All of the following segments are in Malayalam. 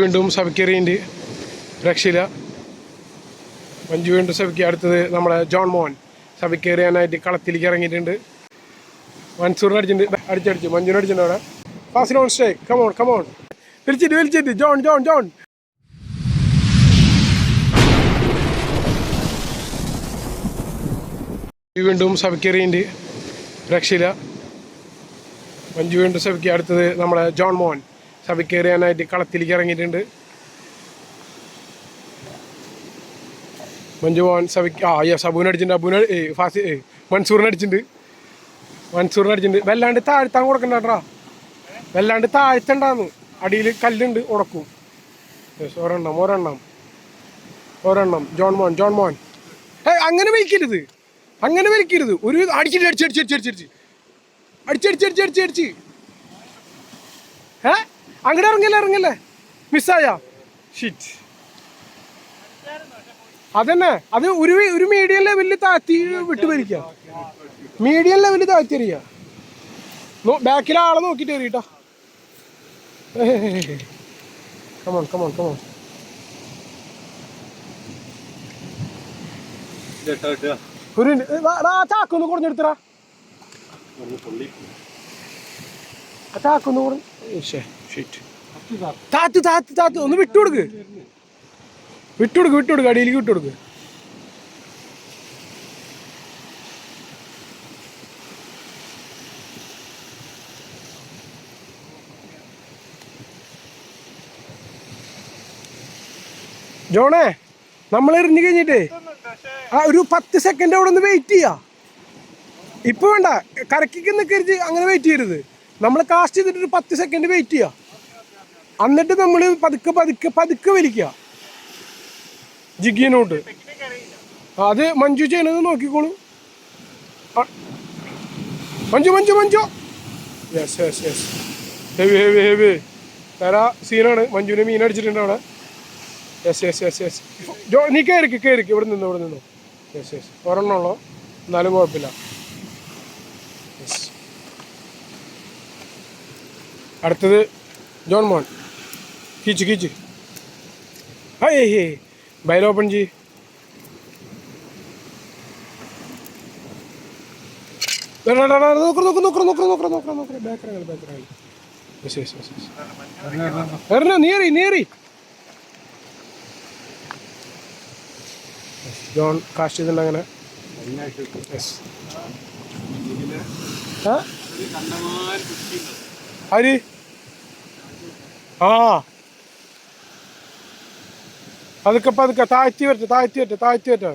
വീണ്ടും സബിക്കെറിയുണ്ട് രക്ഷയില്ല. മഞ്ജു വീണ്ടും സഭയ്ക്ക് അടുത്തത് നമ്മളെ ജോൺ മോഹൻ. സബിക്കേറിയാനായിട്ട് കളത്തിലേക്ക് ഇറങ്ങിയിട്ടുണ്ട്. മൻസൂറിന് അടിച്ചിട്ടുണ്ട്. അടിച്ചടിച്ചു മഞ്ജുവിന് അടിച്ചിട്ടുണ്ട് അവിടെ. ഓൺ സ്റ്റേ കമോൺ കമോൺ വിളിച്ചിട്ട് വിളിച്ചിട്ട് ജോൺ ജോൺ ജോൺ. വീണ്ടും സബിക്കെറിയുണ്ട് രക്ഷയില്ല. മഞ്ജു വീണ്ടും സഭയ്ക്ക് അടുത്തത് നമ്മളെ ജോൺ മോഹൻ. സബിക്കേറിയാനായിട്ട് കളത്തിലേക്ക് ഇറങ്ങിയിട്ടുണ്ട്. മഞ്ജു മോഹൻ സബിക്ക് ആ യാ സബൂന് അടിച്ചിട്ടുണ്ട് ഫാസി മൻസൂറിനെ അടിച്ചിട്ടുണ്ട്. മൻസൂറിന് അടിച്ചിട്ടുണ്ട്. വല്ലാണ്ട് താഴ്ത്താൻ കൊടുക്കണ്ടാ വല്ലാണ്ട് താഴ്ത്തണ്ടാന്ന്. അടിയിൽ കല്ലുണ്ട് ഉടക്കും യെസ് ഒരെണ്ണം ഒരെണ്ണം. ഒരെണ്ണം. ജോൺ മോൻ ജോൺ മോൻ. ഏ അങ്ങനെ വലിക്കരുത്. അങ്ങനെ വലിക്കരുത്. ഒരു അടിച്ചിട്ട് അടിച്ചടിച്ചടിച്ചടിച്ചടിച്ച് അടിച്ചടിച്ചടിച്ചടിച്ചടിച്ച് അടിച്ചടിച്ച് അടിച്ചടിച്ച് അടിച്ച്. ഏ? അങ്ങോട്ട് ഇറങ്ങല്ലേ ഇറങ്ങല്ലേ? മിസ്സായ. ഷിറ്റ് അതന്നെ. അത് ഒരു ഒരു മീഡിയം ലെവലിൽ താത്തി വിട്ട് വലിക്കുക മീഡിയം ലെവലിൽ താത്തി എറിയ ബാക്കിലെ ആളെ നോക്കിട്ട് എറിയട്ടോ come on come on come on ചാക്കൊന്ന് കുറഞ്ഞെടുത്തടാ ചാക്കൊന്ന് കുറഞ്ഞ താത്ത് താത്ത് താത്ത്. ഒന്ന് വിട്ടുകൊടുക്ക് വിട്ടുകൊടുക്ക് വിട്ടുകൊടുക്ക് അടിയിലേക്ക് വിട്ടുകൊടുക്ക് ജോണേ നമ്മൾ എറിഞ്ഞു കഴിഞ്ഞിട്ടേ ആ ഒരു പത്ത് സെക്കൻഡ് അവിടെ ഒന്ന് വെയിറ്റ് ചെയ്യാ. ഇപ്പൊ വേണ്ട കരക്കിക്ക് നിൽക്കരുത് അങ്ങനെ വെയിറ്റ് ചെയ്യരുത്. നമ്മൾ കാസ്റ്റ് ചെയ്തിട്ട് ഒരു പത്ത് സെക്കൻഡ് വെയിറ്റ് ചെയ്യാ. എന്നിട്ട് നമ്മൾ പതുക്കെ പതുക്കെ പതുക്കെ വലിക്കുക. ജിഗിനോട്ട് അത് മഞ്ജു ചെയ്യണത് നോക്കിക്കോളൂ. Manju Manju Manju. Yes yes yes heavy heavy heavy വേറെ സീനാണ് മഞ്ജുവിനെ മീൻ അടിച്ചിട്ടുണ്ട് അവിടെ. Yes yes yes yes Jo നീ കയറിക്ക് കയറിക്ക് ഇവിടെ നിന്നു ഇവിടെ നിന്നു. യെസ് യെസ് ഒരെണ്ണമുള്ളൂ എന്നാലും കുഴപ്പമില്ല. അടുത്തത് ജോൺ മോൻ. ബാക്കറ യെസ് യെസ് യെസ് യെസ് എറിഞ്ഞോ നീറി നീറി ജോൺ കാസ്റ്റ് ചെയ്തിട്ടുണ്ട് അങ്ങനെ ആര് ആ പതുക്കെ പതുക്കെ താഴ്ത്തി വരട്ടെ താഴ്ത്തി വരട്ടെ താഴ്ത്തി വരട്ടെ.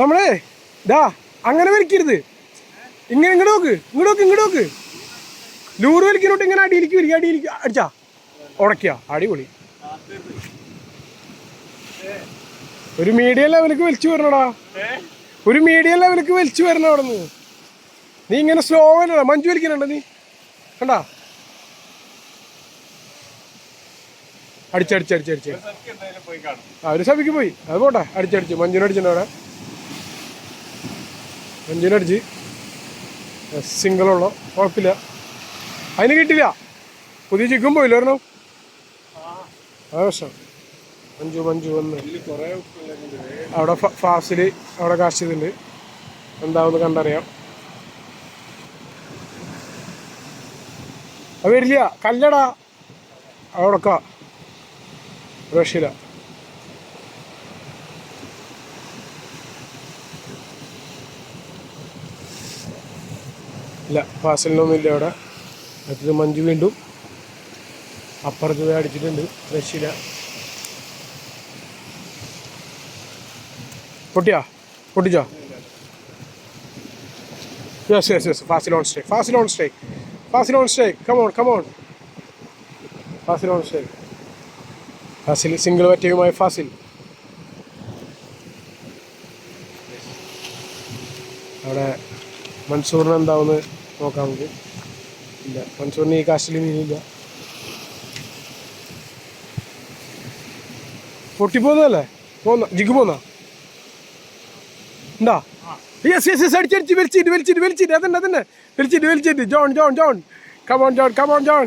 നമ്മളേ ഡാ അങ്ങനെ വലിക്കരുത്. ഇങ്ങനെ ഇങ്ങോട്ട് നോക്ക് ഇങ്ങോട്ട് നോക്ക് ഇങ്ങോട്ട് നോക്ക്. ലൂറ് വലിക്കുന്നോട്ട് ഇങ്ങനെ അടിയിലേക്ക് വരിക അടിയിലേക്ക് അടിച്ചാ. ഉടക്കിയ അടിപൊളി. ഒരു മീഡിയം ലെവലിക്ക് വലിച്ചു വരണടാ. ഒരു മീഡിയം ലെവലിക്ക് വലിച്ചു വരണം അവിടെ നിന്ന് നീ ഇങ്ങനെ സ്ലോ വരണ മഞ്ജു വലിക്കുന്നുണ്ട് നീ? കണ്ടാ? അടിച്ചടിച്ചടിച്ചടിച്ച് ആ ഒരു സഭയ്ക്ക് പോയി. അത് പോട്ടെ അടിച്ചടിച്ച്. മഞ്ജുനടിച്ചിട്ടുണ്ട് അവിടെ. മഞ്ജുനടിച്ച് സിംഗിളുള്ള കുഴപ്പമില്ല. അതിന് കിട്ടില്ല പുതിയ ചിക്കും പോയില്ല ഒരെണ്ണം? ആ പ്രശ്നം. മഞ്ജു മഞ്ജു വന്ന്. അവിടെ ഫാസിൽ അവിടെ കാശ് ചെയ്തിട്ടുണ്ട്. എന്താവുന്ന് കണ്ടറിയാം. അത് വരില്ല. കല്ലടാ. അവിടക്ക രക്ഷയില്ല ഇല്ല ഫാസിലിനൊന്നും ഇല്ല അവിടെ. അടുത്തത് മഞ്ജു വീണ്ടും. അപ്പുറത്ത് പോയി അടിച്ചിട്ടുണ്ട് രക്ഷയില്ല പൊട്ടിയാ? പൊട്ടിച്ചോ? Yes yes yes Fazil on stay Fazil on stay Fazil on stay come on come on Fazil on stay Fazil single പറ്റയുമായി Fazil. അവിടെ മൻസൂറിന് എന്താവെന്ന് നോക്കാം നമുക്ക്. ഇല്ല മൻസൂറിന് ഈ കാസ്റ്റിൽ മീനില്ല പൊട്ടിപ്പോന്നല്ലേ പോന്ന ജിഗ് പോന്ന ഉണ്ടാ? യെസ് യെസ് യെസ് അടിച്ചടിച്ച് വലിച്ചിട്ട് വലിച്ചിട്ട് വലിച്ചിട്ട്. അതന്നെ അതന്നെ. വലിച്ചിട്ട് വലിച്ചിട്ട്. John John John. Come on John come on John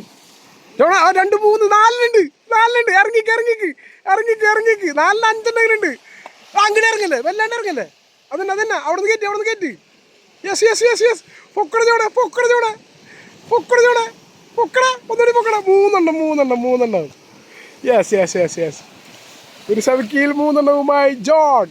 ആ രണ്ട് മൂന്ന് നാലിനുണ്ട് നാലിനുണ്ട് ഇറങ്ങിക്ക് ഇറങ്ങിക്ക്. ഇറങ്ങിക്ക് ഇറങ്ങിക്ക്. നാലിന് അഞ്ചെണ്ണെങ്കിലും ഉണ്ട് അങ്ങോട്ട് ഇറങ്ങല്ലേ? വല്ലാണ്ട് ഇറങ്ങല്ലേ? അതന്നെ അതന്നെ. അവിടുന്ന് കയറ്റി അവിടുന്ന് കയറ്റി യെസ് യെസ് യെസ് യെസ് പൊക്കട ചോടെ പൊക്കട ചോടെ പൊക്കട ചോടെ പൊക്കട. ഒന്നുകൂടി പൊക്കട. മൂന്നെണ്ണം മൂന്നെണ്ണം മൂന്നെണ്ണം. യെസ് യെസ് യെസ് യെസ് ഒരു സവിക്കിയിൽ മൂന്നെണ്ണവുമായി ജോൺ.